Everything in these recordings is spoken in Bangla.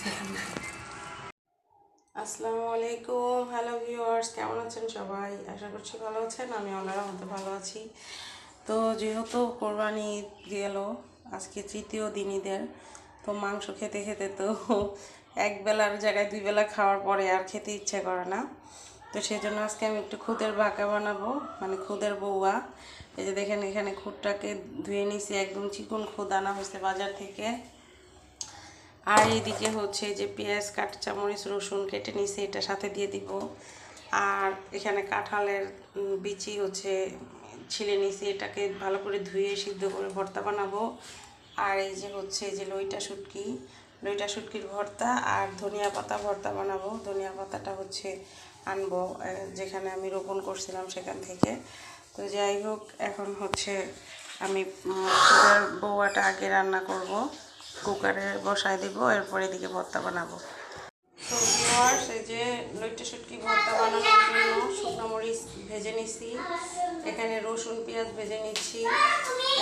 আসসালামু আলাইকুম। হ্যালো ভিউয়ার্স কেমন আছেন সবাই? আশা করছি ভালো আছেন আমি আল্লাহর মতো ভালো আছি। তো যেহেতু কোরবানি গেল, আজকে তৃতীয় দিন ঈদের তো মাংস খেতে খেতে তো এক বেলার জায়গায় দুই বেলা খাওয়ার পরে আর খেতে ইচ্ছে করে না। তো সেই জন্য আজকে আমি একটু খুদের বাঁকা বানাবো মানে খুদের বউয়া। এই যে দেখেন এখানে খুদটাকে ধুয়ে নিছি একদম চিকন খুদ আনা হয়েছে বাজার থেকে। আর এইদিকে হচ্ছে যে পেঁয়াজ কাঠ চামড়িচ রসুন কেটে নিয়েছি, এটা সাথে দিয়ে দিব। আর এখানে কাঁঠালের বিচি হচ্ছে ছিলে নিয়েছি, এটাকে ভালো করে ধুয়ে সিদ্ধ করে ভর্তা বানাবো। আর এই যে হচ্ছে যে লইটা শুটকি, লইটা শুটকির ভর্তা আর ধনিয়া পাতা ভর্তা বানাবো। ধনিয়া পাতাটা হচ্ছে আনব যেখানে আমি রোপণ করছিলাম সেখান থেকে। তো যাই হোক, এখন হচ্ছে আমি বৌয়াটা আগে রান্না করব। কুকারে বসায় দিব, এরপর এদিকে ভর্তা বানাবো। তো ভিউয়ার্স এই যে লইট্টা শুটকি ভর্তা বানানোর জন্য শুকনো মরিচ ভেজে নিছি। এখানে রসুন, পেঁয়াজ ভেজে নিচ্ছি।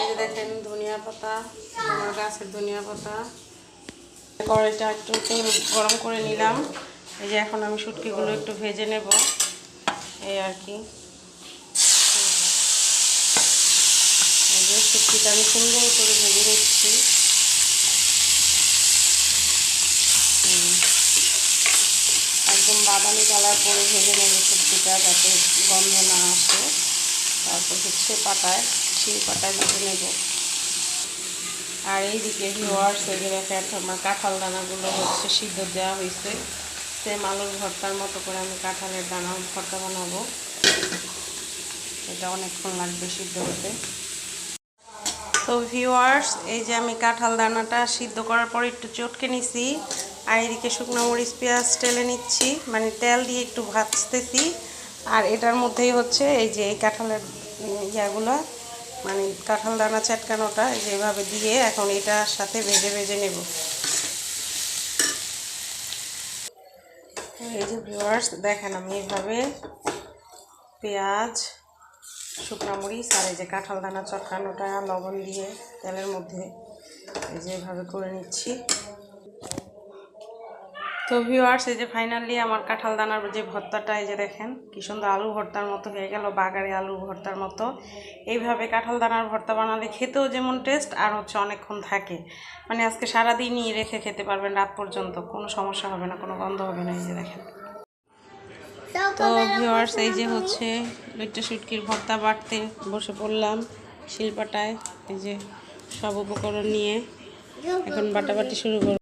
এই যে দেখেন ধনিয়া পাতা, আমার গাছের ধনিয়া পাতা। কড়াইটা একটু গরম করে নিলাম। এই যে এখন আমি শুটকিগুলো একটু ভেজে নেব। এই আর কি। এই যে শুটকিটা আমি সুন্দর করে ভেজে নিচ্ছি হুম। একদম বাদামি কালার করে ভেজে নেব সবজিটা যাতে গন্ধ না আসে। তারপর হচ্ছে পাতায়, সেই পাতায় ভেজে নেব। আর এইদিকে ভিওয়ার্স দেখেন আমার কাঁঠাল দানাগুলো হচ্ছে সিদ্ধ দেওয়া হয়েছে। সেম আলুর ভর্তার মতো করে আমি কাঁঠালের দানা ভর্তা বানাবো। এটা অনেকক্ষণ লাগবে সিদ্ধ হতে। তো ভিউয়ার্স এই যে আমি কাঁঠাল দানাটা সিদ্ধ করার পর একটু চটকে নিছি। আর এদিকে শুকনো মরিচ, পেঁয়াজ টেলে নিচ্ছি। মানে তেল দিয়ে একটু ভাজতেছি। আর এটার মধ্যেই হচ্ছে এই যে এই কাঁঠালের ইয়াগুলো মানে কাঁঠাল দানা চাটকানোটা যেভাবে দিয়ে এখন এটার সাথে ভেজে ভেজে নেব। এই যে ভিউয়ার্স দেখেন আমি এইভাবে পেঁয়াজ, শুকনো মরিচ আর এই যে কাঁঠাল দানা চটকানোটা লবণ দিয়ে তেলের মধ্যে এই যে এভাবে করে নিচ্ছি। তো ভিউয়ার্স এই যে ফাইনালি আমার কাঁঠাল দানার যে ভর্তাটা, এই যে দেখেন, কি সুন্দর আলু ভর্তার মতো হয়ে গেল, বাগারে আলু ভর্তার মতো। এইভাবে কাঁঠাল দানার ভর্তা বানালে খেতেও যেমন টেস্ট আর হচ্ছে অনেকক্ষণ থাকে। মানে আজকে সারাদিনই রেখে খেতে পারবেন রাত পর্যন্ত, কোনো সমস্যা হবে না, কোনো গন্ধ হবে না, এই যে দেখেন। তো ভিউয়ার্স এই যে হচ্ছে লইট্টা শুটকির ভর্তা বাড়তে বসে পড়লাম শিলপাটায়, এই যে সব উপকরণ নিয়ে। এখন বাটাবাটি শুরু করব।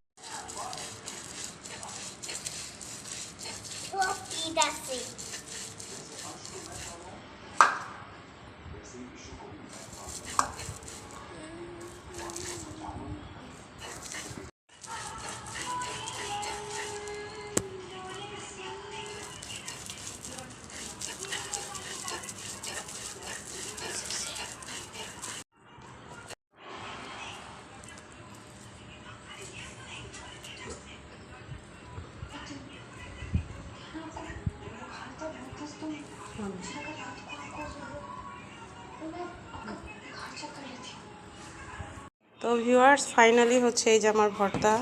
তো ভিউয়ার্স ফাইনালি হচ্ছে এই যে আমার ভর্তা।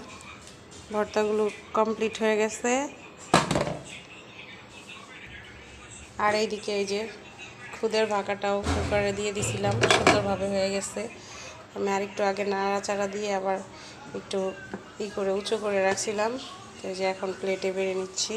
ভর্তাগুলো কমপ্লিট হয়ে গেছে। আর এইদিকে এই যে খুদের ভাকাটাও কুকারে দিয়ে দিছিলাম, সুন্দরভাবে হয়ে গেছে। আমি আরেকটু আগে নাড়াচাড়া দিয়ে আবার একটু ই করে, উঁচু করে রাখছিলাম। তো এই যে এখন প্লেটে বেড়ে নিচ্ছি।